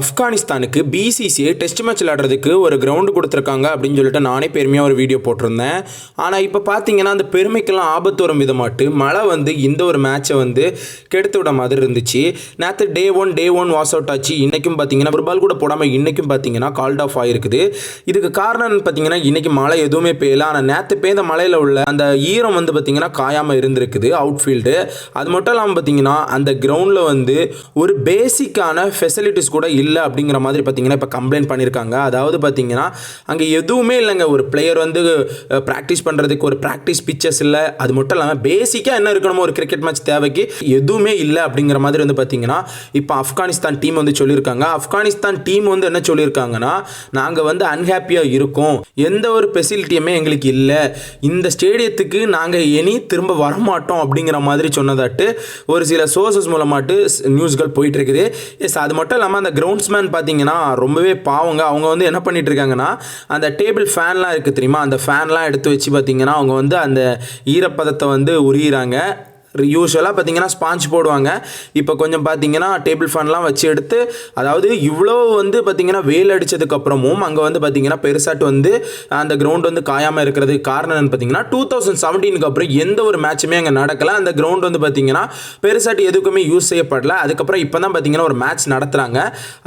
ஆப்கானிஸ்தானுக்கு BCCI test match விளையாடுறதுக்கு ஒரு கிரவுண்டு கொடுத்துருக்காங்க அப்படின்னு சொல்லிட்டு நானே பெருமையாக ஒரு வீடியோ போட்டிருந்தேன். ஆனால் இப்போ பார்த்தீங்கன்னா அந்த பெருமைக்கெல்லாம் ஆபத்து வரும் விதமாட்டு மழை வந்து இந்த ஒரு மேட்சை வந்து கெடுத்து விட மாதிரி இருந்துச்சு. நேற்று day one day one was out ஆச்சு. இன்றைக்கும் பார்த்தீங்கன்னா ஒரு பால் கூட போடாமல் இன்றைக்கும் பார்த்தீங்கன்னா கால்ட் ஆஃப் ஆகிருக்குது இதுக்கு காரணம் பார்த்தீங்கன்னா இன்றைக்கி மழை எதுவுமே பெய்யல. ஆனால் நேற்று பெய்த மழையில் உள்ள அந்த ஈரம் வந்து பார்த்தீங்கன்னா காயாமல் இருந்திருக்குது அவுட் ஃபீல்டு அது மட்டும் இல்லாமல் பார்த்தீங்கன்னா அந்த கிரவுண்டில் வந்து ஒரு பேசிக்கான ஃபெசிலிட்டிஸ் கூட இல்லை. அப்படிங்கிற மாதிரி பார்த்தீங்கன்னா இப்போ கம்ப்ளைண்ட் பண்ணியிருக்காங்க அதாவது பார்த்தீங்கன்னா அங்கே எதுவுமே இல்லைங்க. ஒரு பிளேயர் வந்து ப்ராக்டிஸ் பண்ணுறதுக்கு ஒரு ப்ராக்டிஸ் பிச்சர்ஸ் இல்லை. அது மட்டும் இல்லாமல் பேசிக்காக என்ன இருக்கணுமோ ஒரு கிரிக்கெட் மேட்ச் தேவைக்கு எதுவுமே இல்லை அப்படிங்கிற மாதிரி வந்து பார்த்தீங்கன்னா இப்போ ஆப்கானிஸ்தான் டீம் வந்து சொல்லியிருக்காங்க ஆப்கானிஸ்தான் டீம் வந்து என்ன சொல்லியிருக்காங்கன்னா நாங்கள் வந்து அன்ஹாப்பியாக இருக்கோம். எந்த ஒரு ஃபெசிலிட்டியுமே எங்களுக்கு இல்லை. இந்த ஸ்டேடியத்துக்கு நாங்கள் இனி திரும்ப வரமாட்டோம் அப்படிங்கிற மாதிரி சொன்னதாட்டு ஒரு சில சோர்சஸ் மூலமாட்டு நியூஸ்கள் போயிட்டு இருக்குது. எஸ் அது மட்டும் இல்லாமல் அந்த கிரவுண்ட் கிரவுண்ட்ஸ்மேன் பார்த்தீங்கன்னா ரொம்பவே பாவங்க. அவங்க வந்து என்ன பண்ணிட்டு இருக்காங்கன்னா அந்த டேபிள் ஃபேன்லாம் இருக்குது தெரியுமா? அந்த ஃபேன்லாம் எடுத்து வச்சு பார்த்தீங்கன்னா அவங்க வந்து அந்த ஈரப்பதத்தை வந்து உரியிறாங்க. யூஸ்வலாக பார்த்தீங்கன்னா ஸ்பாஞ்ச் போடுவாங்க. இப்போ கொஞ்சம் பார்த்தீங்கன்னா டேபிள் ஃபேன்லாம் வச்சு எடுத்து அதாவது இவ்வளோ வந்து பார்த்தீங்கன்னா வெயில் அடித்ததுக்கப்புறமும் அங்கே வந்து பார்த்தீங்கன்னா பெருசாட்டு வந்து அந்த கிரவுண்ட் வந்து காயாமல் இருக்கிறதுக்கு காரணம் என்னன்னு பார்த்தீங்கன்னா டூ தௌசண்ட் செவன்டீனுக்கு அப்புறம் எந்த ஒரு மேட்சுமே அங்கே நடக்கலை. அந்த கிரவுண்ட் வந்து பார்த்தீங்கன்னா பெருசாட்டு எதுக்குமே யூஸ் செய்யப்படல. அதுக்கப்புறம் இப்போ தான் பார்த்தீங்கன்னா ஒரு மேட்ச் நடத்துகிறாங்க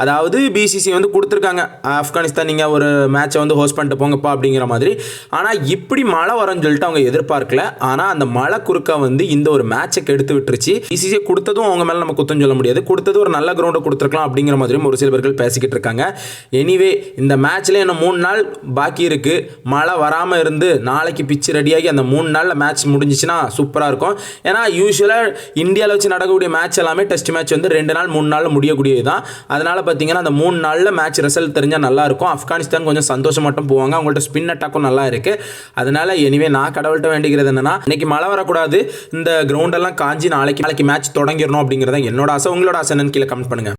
அதாவது பிசிசி வந்து கொடுத்துருக்காங்க. ஆப்கானிஸ்தான் நீங்கள் ஒரு மேட்சை வந்து ஹோஸ்ட் பண்ணிட்டு போங்கப்பா அப்படிங்கிற மாதிரி. ஆனால் இப்படி மழை வரும்னு சொல்லிட்டு அவங்க எதிர்பார்க்கல. ஆனால் அந்த மழை குறுக்க வந்து இந்த ஒரு மேட்சை கெடுத்து விட்டுருச்சு. பிசிசியை கொடுத்ததும் அவங்க மேலே நம்ம குத்தம் சொல்ல முடியாது. கொடுத்தது ஒரு நல்ல கிரவுண்டை கொடுத்துருக்கலாம் அப்படிங்கிற மாதிரியும் ஒரு சில பேர்கள் பேசிக்கிட்டு இருக்காங்க. எனிவே இந்த மேட்ச்சில் இன்னும் மூணு நாள் பாக்கி இருக்குது மழை வராமல் இருந்து நாளைக்கு பிச்சு ரெடியாகி அந்த மூணு நாளில் மேட்ச் முடிஞ்சிச்சுன்னா சூப்பராக இருக்கும். ஏன்னா யூஸ்வலாக இந்தியாவில் வச்சு நடக்கக்கூடிய மேட்ச் எல்லாமே டெஸ்ட் மேட்ச் வந்து ரெண்டு நாள் மூணு நாளில் முடியக்கூடியது தான் அதனால் பார்த்தீங்கன்னா அந்த மூணு நாளில் மேட்ச் ரிசல்ட் தெரிஞ்சால் நல்லா இருக்கும். ஆப்கானிஸ்தான் கொஞ்சம் சந்தோஷம் மட்டும் போவாங்க. அவங்கள்ட்ட ஸ்பின் அட்டாக்கும் நல்லா இருக்குது அதனால் எனிவே நான் கடவுள்கிட்ட வேண்டிக்கிறது என்னன்னா இன்னைக்கு மழை வரக்கூடாது. இந்த கிரவுண்டெல்லாம் காஞ்சி நாளைக்கு நாளைக்கு மேட்ச் தொடங்கிடணும் அப்படிங்கிறத என்னோட ஆசை. உங்களோட ஆசை என்னன்னு கீழே கமெண்ட் பண்ணுங்க.